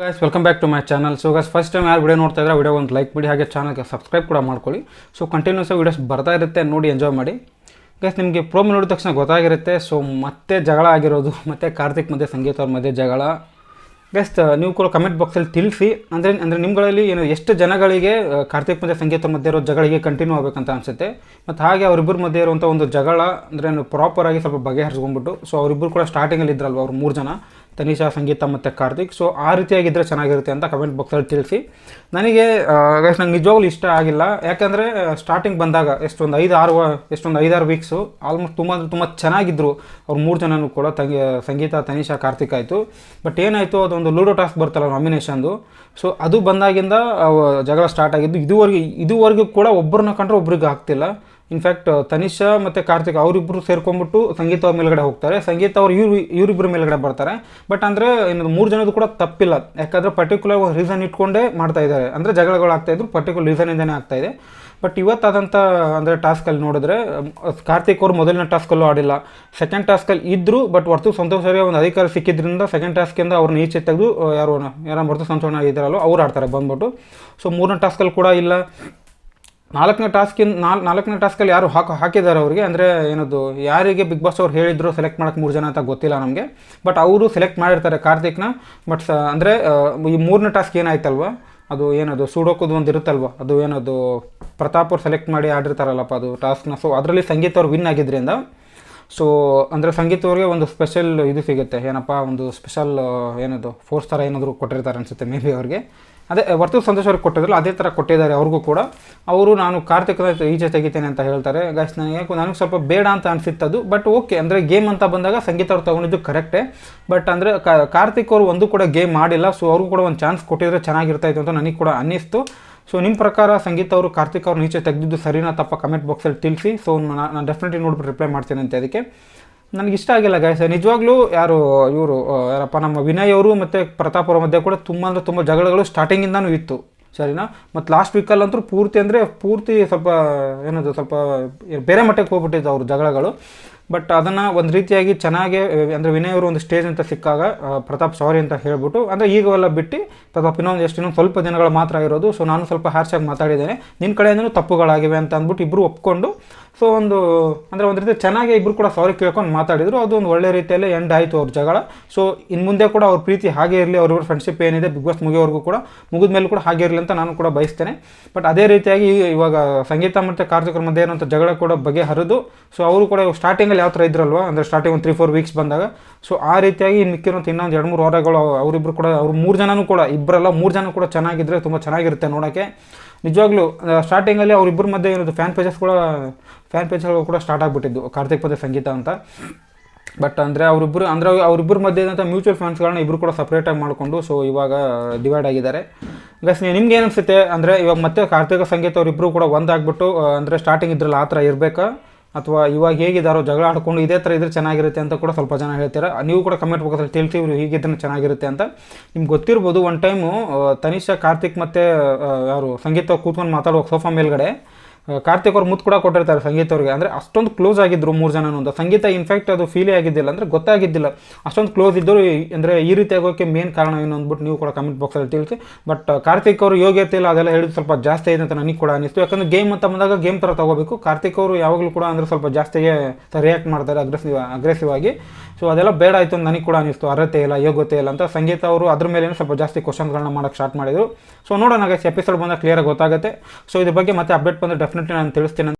Guys welcome back to my channel so guys first time ಯಾರು video ನೋಡ್ತಾ ಇದ್ರೆ video ಒಂದು ಲೈಕ್ ಮಾಡಿ, ಹಾಗೆ ಚಾನಲ್ಗೆ ಸಬ್ಸ್ಕ್ರೈಬ್ ಕೂಡ ಮಾಡ್ಕೊಳ್ಳಿ. ಸೊ ಕಂಟಿನ್ಯೂಸ್ ವೀಡಿಯೋಸ್ ಬರ್ತಾ ಇರುತ್ತೆ, ನೋಡಿ ಎಂಜಾಯ್ ಮಾಡಿ. ಗೈಸ್ ನಿಮಗೆ ಪ್ರೋಮ್ ನೋಡಿದ ತಕ್ಷಣ ಗೊತ್ತಾಗಿರುತ್ತೆ. ಸೊ ಮತ್ತೆ ಜಗಳ ಆಗಿರೋದು, ಮತ್ತು ಕಾರ್ತಿಕ್ ಮಧ್ಯೆ, ಸಂಗೀತ ಅವ್ರ ಮಧ್ಯೆ ಜಗಳ. ಗೈಸ್ ನೀವು ಕೂಡ ಕಮೆಂಟ್ ಬಾಕ್ಸಲ್ಲಿ ತಿಳಿಸಿ. ಅಂದರೆ ಅಂದರೆ ನಿಮ್ಮಗಳಲ್ಲಿ ಏನು, ಎಷ್ಟು ಜನಗಳಿಗೆ ಕಾರ್ತಿಕ್ ಮತ್ತು ಸಂಗೀತ ಮಧ್ಯೆ ಇರೋ ಜಗಳಿಗೆ ಕಂಟಿನ್ಯೂ ಆಗಬೇಕಂತ ಅನಿಸುತ್ತೆ. ಮತ್ತು ಹಾಗೆ ಅವರಿಬ್ಬರ ಮಧ್ಯೆ ಇರುವಂಥ ಒಂದು ಜಗಳ, ಅಂದರೆ ಪ್ರಾಪರಾಗಿ ಸ್ವಲ್ಪ ಬಗೆಹರಿಸ್ಕೊಂಡ್ಬಿಟ್ಟು. ಸೊ ಅವರಿಬ್ಬರು ಕೂಡ ಸ್ಟಾರ್ಟಿಂಗಲ್ಲಿ ಇದ್ರಲ್ವ, ಅವ್ರು ಮೂರು ಜನ. ತನಿಷಾ, ಸಂಗೀತ ಮತ್ತು ಕಾರ್ತಿಕ್. ಸೊ ಆ ರೀತಿಯಾಗಿದ್ದರೆ ಚೆನ್ನಾಗಿರುತ್ತೆ ಅಂತ ಕಮೆಂಟ್ ಬಾಕ್ಸಲ್ಲಿ ತಿಳಿಸಿ. ನನಗೆ ನಂಗೆ ನಿಜವಾಗ್ಲೂ ಇಷ್ಟ ಆಗಿಲ್ಲ. ಯಾಕಂದರೆ ಸ್ಟಾರ್ಟಿಂಗ್ ಬಂದಾಗ ಎಷ್ಟೊಂದು ಐದು ಆರು ಎಷ್ಟೊಂದು ಐದಾರು ವೀಕ್ಸು ಆಲ್ಮೋಸ್ಟ್ ತುಂಬ ಅಂದರೆ ತುಂಬ ಚೆನ್ನಾಗಿದ್ದರು ಅವ್ರು ಮೂರು ಜನನೂ ಕೂಡ, ತಂಗಿ, ಸಂಗೀತ, ತನಿಷಾ, ಕಾರ್ತಿಕ್ ಆಯಿತು. ಬಟ್ ಏನಾಯಿತು, ಅದೊಂದು ಲೂಡೋ ಟಾಸ್ಕ್ ಬರ್ತಲ್ಲ ನಾಮಿನೇಷನ್ದು ಸೊ ಅದು ಬಂದಾಗಿಂದ ಜಗಳ ಸ್ಟಾರ್ಟ್ ಆಗಿದ್ದು, ಇದುವರೆಗೆ, ಇದುವರೆಗೂ ಕೂಡ ಒಬ್ಬರನ್ನ ಕಂಡ್ರೆ ಒಬ್ರಿಗೆ ಆಗ್ತಿಲ್ಲ. ಇನ್ಫ್ಯಾಕ್ಟ್ ತನಿಷಾ ಮತ್ತು ಕಾರ್ತಿಕ್ ಅವರಿಬ್ಬರು ಸೇರ್ಕೊಂಬಿಟ್ಟು ಸಂಗೀತ ಅವ್ರ ಮೇಲ್ಗಡೆ ಹೋಗ್ತಾರೆ. ಸಂಗೀತ ಅವ್ರು ಇವ್ರು ಇವರಿಬ್ಬರ ಮೇಲ್ಗಡೆ ಬರ್ತಾರೆ. ಬಟ್ ಅಂದರೆ ಇನ್ನು ಮೂರು ಜನದ್ದು ಕೂಡ ತಪ್ಪಿಲ್ಲ. ಯಾಕಂದರೆ ಪರ್ಟಿಕ್ಯುಲರ್ ರೀಸನ್ ಇಟ್ಕೊಂಡೇ ಮಾಡ್ತಾ ಇದ್ದಾರೆ. ಅಂದರೆ ಜಗಳಗಳು ಆಗ್ತಾ ಇದ್ರು ಪರ್ಟಿಕ್ಯುಲರ್ ಆಗ್ತಾ ಇದೆ. ಬಟ್ ಇವತ್ತಾದಂಥ ಅಂದರೆ ಟಾಸ್ಕಲ್ಲಿ ನೋಡಿದ್ರೆ ಕಾರ್ತಿಕ್ ಅವರು ಮೊದಲಿನ ಟಾಸ್ಕಲ್ಲೂ ಆಡಿಲ್ಲ. ಸೆಕೆಂಡ್ ಟಾಸ್ಕಲ್ಲಿ ಇದ್ದರು ಬಟ್ ವರ್ತು ಸಂತೋಷರಿಗೆ ಒಂದು ಅಧಿಕಾರ ಸಿಕ್ಕಿದ್ರಿಂದ ಸೆಕೆಂಡ್ ಟಾಸ್ಕಿಂದ ಅವ್ರನ್ನ ಈಚೆ ತೆಗೆದು ಯಾರು ಯಾರು ವರ್ತು ಸಂತೋಷ ಇದ್ದಾರಲ್ಲೋ ಅವ್ರು ಆಡ್ತಾರೆ ಬಂದ್ಬಿಟ್ಟು. ಸೊ ಮೂರನೇ ಟಾಸ್ಕಲ್ಲಿ ಕೂಡ ಇಲ್ಲ. ನಾಲ್ಕನೇ ಟಾಸ್ಕಿನ ನಾಲ್ ನಾಲ್ಕನೇ ಟಾಸ್ಕಲ್ಲಿ ಯಾರು ಹಾಕಿ ಹಾಕಿದ್ದಾರೆ ಅವರಿಗೆ? ಅಂದರೆ ಏನದು, ಯಾರಿಗೆ ಬಿಗ್ ಬಾಸ್ ಅವ್ರು ಹೇಳಿದ್ರು ಸೆಲೆಕ್ಟ್ ಮಾಡೋಕ್ಕೆ ಮೂರು ಜನ ಅಂತ ಗೊತ್ತಿಲ್ಲ ನಮಗೆ. ಬಟ್ ಅವರು ಸೆಲೆಕ್ಟ್ ಮಾಡಿರ್ತಾರೆ ಕಾರ್ತಿಕ್ನ. ಬಟ್ ಸ ಅಂದರೆ ಈ ಮೂರನೇ ಟಾಸ್ಕ್ ಏನಾಯ್ತಲ್ವ? ಅದು ಏನದು, ಸುಡೋಕೋದು ಒಂದು ಇರುತ್ತಲ್ವ? ಅದು ಏನದು, ಪ್ರತಾಪ್ ಅವ್ರು ಸೆಲೆಕ್ಟ್ ಮಾಡಿ ಆಡಿರ್ತಾರಲ್ಲಪ್ಪ ಅದು ಟಾಸ್ಕ್ನ ಸೊ ಅದರಲ್ಲಿ ಸಂಗೀತ ಅವ್ರು ವಿನ್ ಆಗಿದ್ರಿಂದ ಸೊ ಅಂದರೆ ಸಂಗೀತವ್ರಿಗೆ ಒಂದು ಸ್ಪೆಷಲ್ ಇದು ಸಿಗುತ್ತೆ. ಏನಪ್ಪ, ಒಂದು ಸ್ಪೆಷಲ್ ಏನದು ಫೋರ್ಸ್ ಥರ ಏನಾದರೂ ಕೊಟ್ಟಿರ್ತಾರೆ ಅನಿಸುತ್ತೆ ಮೇ ಬಿ ಅವ್ರಿಗೆ. ಅದೇ ವರ್ತು ಸಂತೋಷ್ ಅವ್ರಿಗೆ ಕೊಟ್ಟಿದ್ರಲ್ಲ ಅದೇ ಥರ ಕೊಟ್ಟಿದ್ದಾರೆ ಅವ್ರಿಗೂ ಕೂಡ. ಅವರು ನಾನು ಕಾರ್ತಿಕ್ನ ಈಚೆ ತೆಗಿತೇನೆ ಅಂತ ಹೇಳ್ತಾರೆ. ಗಾಯ್ಸ್ ನನಗೆ ನನಗೆ ಸ್ವಲ್ಪ ಬೇಡ ಅಂತ ಅನಿಸಿತ್ತದು ಬಟ್ ಓಕೆ ಅಂದರೆ ಗೇಮ್ ಅಂತ ಬಂದಾಗ ಸಂಗೀತ ಅವ್ರು ತೊಗೊಂಡಿದ್ದು ಕರೆಕ್ಟೇ ಬಟ್ ಅಂದರೆ ಕಾರ್ತಿಕ್ ಅವರು ಒಂದು ಕೂಡ ಗೇಮ್ ಮಾಡಿಲ್ಲ ಸೊ ಅವ್ರಿಗೂ ಕೂಡ ಒಂದು ಚಾನ್ಸ್ ಕೊಟ್ಟಿದ್ರೆ ಚೆನ್ನಾಗಿರ್ತಾಯಿತ್ತು ಅಂತ ನನಗೆ ಕೂಡ ಅನ್ನಿಸ್ತು. ಸೊ ನಿಮ್ಮ ಪ್ರಕಾರ ಸಂಗೀತ ಅವರು ಕಾರ್ತಿಕ್ ಅವ್ರು ನೀಚೆ ತೆಗೆದಿದ್ದು ಸರಿನಾ ತಪ್ಪ ಕಮೆಂಟ್ ಬಾಕ್ಸಲ್ಲಿ ತಿಳಿಸಿ. ಸೊ ನಾನು ಡೆಫಿನೆಟ್ಲಿ ನೋಡ್ಬಿಟ್ಟು ರಿಪ್ಲೈ ಮಾಡ್ತೀನಿ ಅಂತ ಅದಕ್ಕೆ. ನನಗೆ ಇಷ್ಟ ಆಗಿಲ್ಲ ಗಾಯಸ್ ನಿಜವಾಗ್ಲೂ ಯಾರು, ಇವರು ಯಾರಪ್ಪ, ನಮ್ಮ ವಿನಯ್ ಅವರು ಮತ್ತು ಪ್ರತಾಪ್ ಅವರ ಮಧ್ಯೆ ಕೂಡ ತುಂಬ ಅಂದರೆ ತುಂಬ ಜಗಳಗಳು ಸ್ಟಾರ್ಟಿಂಗಿಂದನೂ ಇತ್ತು. ಸರಿನಾ? ಮತ್ತು ಲಾಸ್ಟ್ ವೀಕಲ್ಲಂತೂ ಪೂರ್ತಿ ಅಂದರೆ ಪೂರ್ತಿ ಸ್ವಲ್ಪ, ಏನದು, ಸ್ವಲ್ಪ ಬೇರೆ ಮಟ್ಟಕ್ಕೆ ಹೋಗ್ಬಿಟ್ಟಿದ್ದು ಅವ್ರ ಜಗಳಗಳು. ಬಟ್ ಅದನ್ನು ಒಂದು ರೀತಿಯಾಗಿ ಚೆನ್ನಾಗಿ, ಅಂದರೆ ವಿನಯ್ ಅವರು ಒಂದು ಸ್ಟೇಜ್ ಅಂತ ಸಿಕ್ಕಾಗ ಪ್ರತಾಪ್ ಸಾರಿ ಅಂತ ಹೇಳ್ಬಿಟ್ಟು, ಅಂದರೆ ಎಲ್ಲ ಬಿಟ್ಟು, ಪ್ರತಾಪ್ ಇನ್ನೊಂದು ಎಷ್ಟು, ಇನ್ನೊಂದು ಸ್ವಲ್ಪ ದಿನಗಳು ಮಾತ್ರ ಇರೋದು. ಸೊ ನಾನು ಸ್ವಲ್ಪ ಹ್ಯಾರ್ಶಾಗಿ ಮಾತಾಡಿದ್ದೇನೆ. ನಿನ್ನ ಕಡೆಯಿಂದಲೂ ತಪ್ಪುಗಳಾಗಿವೆ ಅಂತ ಅಂದ್ಬಿಟ್ಟು ಇಬ್ಬರು ಒಪ್ಕೊಂಡು ಸೊ ಒಂದು, ಅಂದರೆ ಒಂದು ರೀತಿ ಚೆನ್ನಾಗಿ ಇಬ್ಬರು ಕೂಡ ಸಾರಿ ಕೇಳ್ಕೊಂಡು ಮಾತಾಡಿದ್ರು. ಅದು ಒಂದು ಒಳ್ಳೆ ರೀತಿಯಲ್ಲಿ ಎಂಡ್ ಆಯಿತು ಅವ್ರ ಜಗಳ. ಸೊ ಇನ್ನು ಮುಂದೆ ಕೂಡ ಅವ್ರ ಪ್ರೀತಿ ಹಾಗೆ ಇರಲಿ ಅವ್ರಿಗೂ ಫ್ರೆಂಡ್ಶಿಪ್ ಏನಿದೆ ಬಿಗ್ ಬಾಸ್ ಮುಗಿಯೋವರೆಗೂ ಕೂಡ, ಮುಗಿದ ಮೇಲೆ ಕೂಡ ಹಾಗೆ ಇರಲಿ ಅಂತ ನಾನು ಕೂಡ ಬಯಸ್ತೇನೆ. ಬಟ್ ಅದೇ ರೀತಿಯಾಗಿ ಇವಾಗ ಸಂಗೀತ ಮತ್ತು ಕಾರ್ಯಕ್ರಮದ ಏನಂತ ಜಗಳ ಕೂಡ ಬಗೆಹರಿದು. ಸೊ ಅವರು ಕೂಡ ಸ್ಟಾರ್ಟಿಂಗಲ್ಲಿ ಯಾವ ಥರ ಇದ್ರಲ್ವ? ಅಂದರೆ ಸ್ಟಾರ್ಟಿಂಗ್ ಒಂದು ತ್ರೀ ಫೋರ್ ವೀಕ್ಸ್ ಬಂದಾಗ. ಸೊ ಆ ರೀತಿಯಾಗಿ ಇನ್ನು ಮಿಕ್ಕಿರೋಂಥ ಇನ್ನೊಂದು ಎರಡು, ಮೂರು ವಾರಗಳು ಅವರಿಬ್ಬರು ಕೂಡ, ಅವ್ರು ಮೂರು ಜನನೂ ಕೂಡ ಇಬ್ಬರಲ್ಲ ಮೂರು ಜನ ಕೂಡ ಚೆನ್ನಾಗಿದ್ದರೆ ತುಂಬ ಚೆನ್ನಾಗಿರುತ್ತೆ ನೋಡೋಕ್ಕೆ. ನಿಜವಾಗ್ಲೂ ಸ್ಟಾರ್ಟಿಂಗಲ್ಲಿ ಅವರಿಬ್ಬರ ಮಧ್ಯೆ ಏನದು ಫ್ಯಾನ್ ಪೇಜಸ್ ಕೂಡ ಫ್ಯಾನ್ ಪೇಜ್ಗಳು ಕೂಡ ಸ್ಟಾರ್ಟ್ ಆಗಿಬಿಟ್ಟಿದ್ದು ಕಾರ್ತಿಕ್ ಪದ ಸಂಗೀತ ಅಂತ. ಬಟ್ ಅಂದರೆ ಅವರಿಬ್ಬರು ಅಂದರೆ ಅವರಿಬ್ಬರ ಮಧ್ಯೆ ಇದ್ದಂಥ ಮ್ಯೂಚುವಲ್ ಫಂಡ್ಸ್ಗಳನ್ನ ಇಬ್ಬರು ಕೂಡ ಸಪ್ರೇಟಾಗಿ ಮಾಡಿಕೊಂಡು ಸೊ ಇವಾಗ ಡಿವೈಡ್ ಆಗಿದ್ದಾರೆ. ಗಸ್ ನಿಮ್ಗೆ ಏನು ಅನಿಸುತ್ತೆ? ಅಂದರೆ ಇವಾಗ ಮತ್ತೆ ಕಾರ್ತಿಕ ಸಂಗೀತ ಅವರಿಬ್ಬರು ಕೂಡ ಒಂದಾಗ್ಬಿಟ್ಟು ಅಂದರೆ ಸ್ಟಾರ್ಟಿಂಗ್ ಇದ್ರಲ್ಲಿ ಆ ಥರ ಇರಬೇಕಾ? ಅಥವಾ ಇವಾಗ ಹೇಗಿದ್ದಾರೋ ಜಗಳ ಆಡ್ಕೊಂಡು ಇದೇ ಥರ ಇದ್ರೆ ಚೆನ್ನಾಗಿರುತ್ತೆ ಅಂತ ಕೂಡ ಸ್ವಲ್ಪ ಜನ ಹೇಳ್ತೀರಾ. ನೀವು ಕೂಡ ಕಮೆಂಟ್ ಬಾಕ್ಸಲ್ಲಿ ತಿಳ್ತೀವಿ ಹೀಗಿದ್ರೆ ಚೆನ್ನಾಗಿರುತ್ತೆ ಅಂತ. ನಿಮ್ಗೆ ಗೊತ್ತಿರ್ಬೋದು ಒನ್ ಟೈಮು ತನಿಷಾ, ಕಾರ್ತಿಕ್ ಮತ್ತು ಯಾರು, ಸಂಗೀತ ಕೂತ್ಕೊಂಡು ಮಾತಾಡುವ ಸೋಫಾ ಮೇಲ್ಗಡೆ ಕಾರ್ತಿಕ್ ಅವ್ರು ಮುತ್ತು ಕೂಡ ಕೊಟ್ಟಿರ್ತಾರೆ ಸಂಗೀತ ಅವ್ರಿಗೆ. ಅಂದರೆ ಅಷ್ಟೊಂದು ಕ್ಲೋಸ್ ಆಗಿದ್ರು ಮೂರು ಜನ ಅಂತ. ಸಂಗೀತ ಇನ್ಫ್ಯಾಕ್ಟ್ ಅದು ಫೀಲೇ ಆಗಿದ್ದಿಲ್ಲ. ಅಂದರೆ ಗೊತ್ತಾಗಿದ್ದಿಲ್ಲ. ಅಷ್ಟೊಂದು ಕ್ಲೋಸ್ ಇದ್ದರು ಅಂದರೆ ಈ ರೀತಿ ಆಗೋಕ್ಕೆ ಮೇನ್ ಕಾರಣ ಏನು ಅಂದ್ಬಿಟ್ಟು ನೀವು ಕೂಡ ಕಮೆಂಟ್ ಬಾಕ್ಸಲ್ಲಿ ತಿಳಿಸಿ. ಬಟ್ ಕಾರ್ತಿಕ್ ಅವರು ಯೋಗ್ಯತೆ ಇಲ್ಲ, ಅದೆಲ್ಲ ಹೇಳಿದ್ರು ಸ್ವಲ್ಪ ಜಾಸ್ತಿ ಇದೆ ಅಂತ ನನಗೆ ಕೂಡ ಅನಿಸ್ತು ಯಾಕಂದರೆ ಗೇಮ್ ಅಂತ ಬಂದಾಗ ಗೇಮ್ ಥರ ತಗೋಬೇಕು. ಕಾರ್ತಿಕ್ ಅವರು ಯಾವಾಗಲೂ ಕೂಡ ಅಂದರೆ ಸ್ವಲ್ಪ ಜಾಸ್ತಿಗೆ ರಿಯಾಕ್ಟ್ ಮಾಡ್ತಾರೆ ಅಗ್ರೆಸಿವ್ ಅಗ್ರೆಸಿವ್ ಆಗಿ. ಸೊ ಅದೆಲ್ಲ ಬೇಡ ಆಯಿತು ಅಂತ ನನಗೆ ಕೂಡ ಅನಿಸ್ತು ಅರ್ಹತೆ ಇಲ್ಲ, ಯೋಗ್ಯತೆ ಇಲ್ಲ ಅಂತ. ಸಂಗೀತ ಅವರು ಅದ್ರ ಮೇಲೆ ಸ್ವಲ್ಪ ಜಾಸ್ತಿ ಕ್ವಶನ್ಗಳನ್ನ ಮಾಡೋಕ್ಕೆ ಸ್ಟಾರ್ಟ್ ಮಾಡಿದರು. ಸೊ ನೋಡೋಣ ಎಪಿಸೋಡ್ ಬಂದಾಗ ಕ್ಲಿಯರಾಗಿ ಗೊತ್ತಾಗುತ್ತೆ. ಸೊ ಇದ್ರ ಬಗ್ಗೆ ಮತ್ತೆ ಅಪ್ಡೇಟ್ ಬಂದರೆ ನಾನು ತಿಳಿಸ್ತೀನಿ